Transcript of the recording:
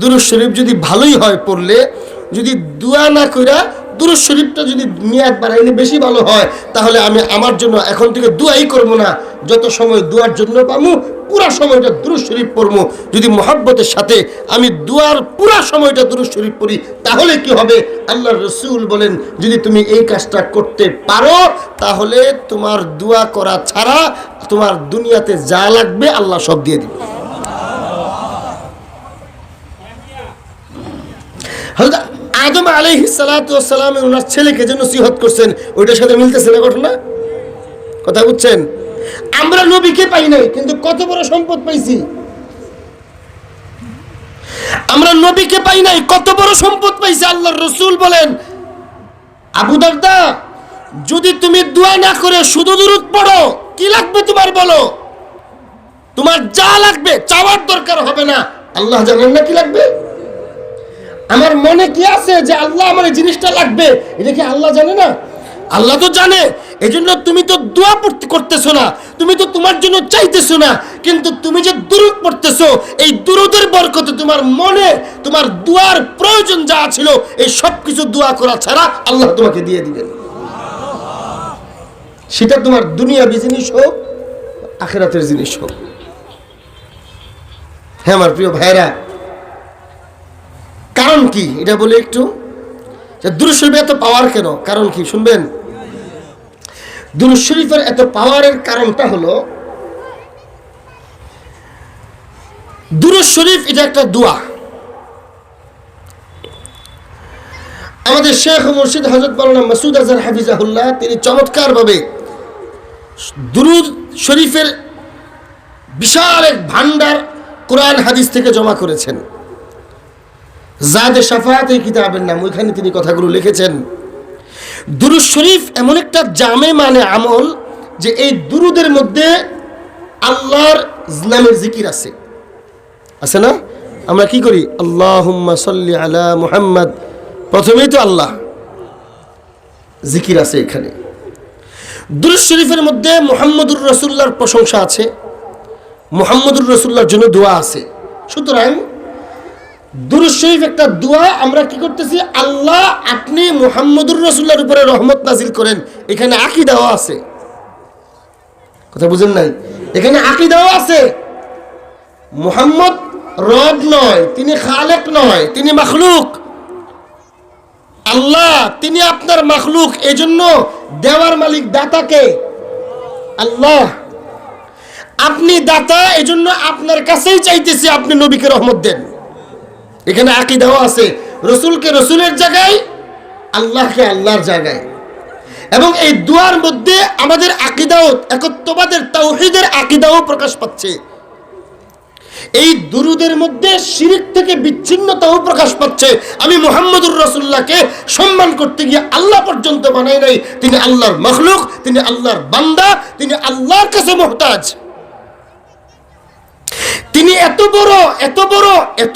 দুরুজ শরীফ যদি ভালোই হয় পড়লে, যদি দোয়া না কইরা দুরুজ শরীফটা যদি মেয়াদ বাড়াইলে বেশি ভালো হয়, তাহলে আমি আমার জন্য এখন থেকে দোয়াই করব না। যত সময় দোয়ার জন্য পাবো পুরা সময়টা দুরুজ শরীফ পড়ব যদি মহাব্বতের সাথে আমি দোয়ার পুরা সময়টা দুরুজ শরীফ পড়ি, তাহলে কি হবে? আল্লাহ রসুল বলেন, যদি তুমি এই কাজটা করতে পারো, তাহলে তোমার দোয়া করা ছাড়া তোমার দুনিয়াতে যা লাগবে আল্লাহ সব দিয়ে দিবে। হযরত আদম আলাইহিস সালাতু ওয়াস সালাম ওনার ছেলেকে যে নসিহত করছেন, ওইটার সাথে মিলতেছে না ঘটনা? কথা বুঝছেন? আমরা নবীকে পাই নাই, কিন্তু কত বড় সম্পদ পাইছি। আমরা নবীকে পাই নাই, কত বড় সম্পদ পাইছি, আল্লাহর রসুল বলেন। আবু দারদা, যদি তুমি দোয়া না করে শুধু দূরত পড়ো, কি লাগবে তোমার বলো? তোমার যা লাগবে, চাওয়ার দরকার হবে না। আল্লাহ জানেন না কি লাগবে? আমার মনে কি আছে যে আল্লাহ আমার এই জিনিসটা লাগবে? এটা কি আল্লাহ জানে না? আল্লাহ তো জানে। এই জন্য তুমি তো দোয়া পড়তে করতেছো না। তুমি তো তোমার জন্য চাইতেছো না। কিন্তু তুমি যে দুরুদ পড়তেছো, এই দুরুদের বরকতে তোমার মনে, তোমার দোয়ার প্রয়োজন যা ছিল, এই সব কিছু দোয়া করা ছাড়া আল্লাহ তোমাকে দিয়ে দিবেন। সেটা তোমার দুনিয়াবি জিনিস হোক, আখেরাতের জিনিস হোক। হ্যাঁ আমার প্রিয় ভাইরা কারণ কি? এটা বলে একটু। যে দুরুদ শরীফে এত পাওয়ার কেন? কারণ কি? শুনবেন? দুরুদ শরীফের এত পাওয়ারের কারণটা হলো, দুরুদ শরীফ এটা একটা দোয়া। আমাদের শেখ মুর্শিদ হজরত মৌলানা মাসুদ আজহার হাফিজাহুল্লাহ, তিনি চমৎকারভাবে দুরুদ শরীফের বিশাল এক ভান্ডার কোরআন হাদিস থেকে জমা করেছেন। জাদে সাফাত কিতাবের নাম, ওইখানে তিনি কথাগুলো লিখেছেন। দুরুদ শরীফ এমন একটা জামে মানে আমল যে এই দুরুদের মধ্যে আল্লাহর নামের জিকির আছে। আছে না? আমরা কি করি? আল্লাহ সাল্লি আলা মুহাম্মদ। প্রথমেই তো আল্লাহ জিকির আছে এখানে। দুরুদ শরীফের মধ্যে মোহাম্মদুর রসুল্লার প্রশংসা আছে। মোহাম্মদুর রসুল্লার জন্য দোয়া আছে। সুতরাং দুরুদ শরীফ একটা দোয়া আমরা কি করতেছি? আল্লাহ আপনি মুহাম্মদুর রসুল্লাহর উপরে রহমত নাজিল করেন। এখানে আকিদাও আছে। কথা বুঝেন নাই? এখানে আকিদাও আছে। মুহাম্মদ রব নয়, তিনি খালেক নয়, তিনি মাখলুক। আল্লাহ, তিনি আপনার মাখলুক। এজন্য দেওয়ার মালিক দাতাকে। আল্লাহ, আপনি দাতা, এজন্য আপনার কাছেই চাইতেছি আপনি নবীকে রহমত দেন। এখানে আকিদাও আছে। রসুলকে রসুলের জায়গায়, আল্লাহকে আল্লাহর জায়গায়। এবং এই দুয়ার মধ্যে আমাদের আকিদাও, একত্ববাদের তাওহিদের আকিদাও প্রকাশ পাচ্ছে। এই দুরুদের মধ্যে শিরিক থেকে বিচ্ছিন্নতাও প্রকাশ পাচ্ছে। আমি মোহাম্মদুর রসুল্লাহকে সম্মান করতে গিয়ে আল্লাহ পর্যন্ত বানাই নাই। তিনি আল্লাহর মখলুক, তিনি আল্লাহর বান্দা, তিনি আল্লাহর কাছে মোহতাজ। তিনি এত বড় এত বড়, এত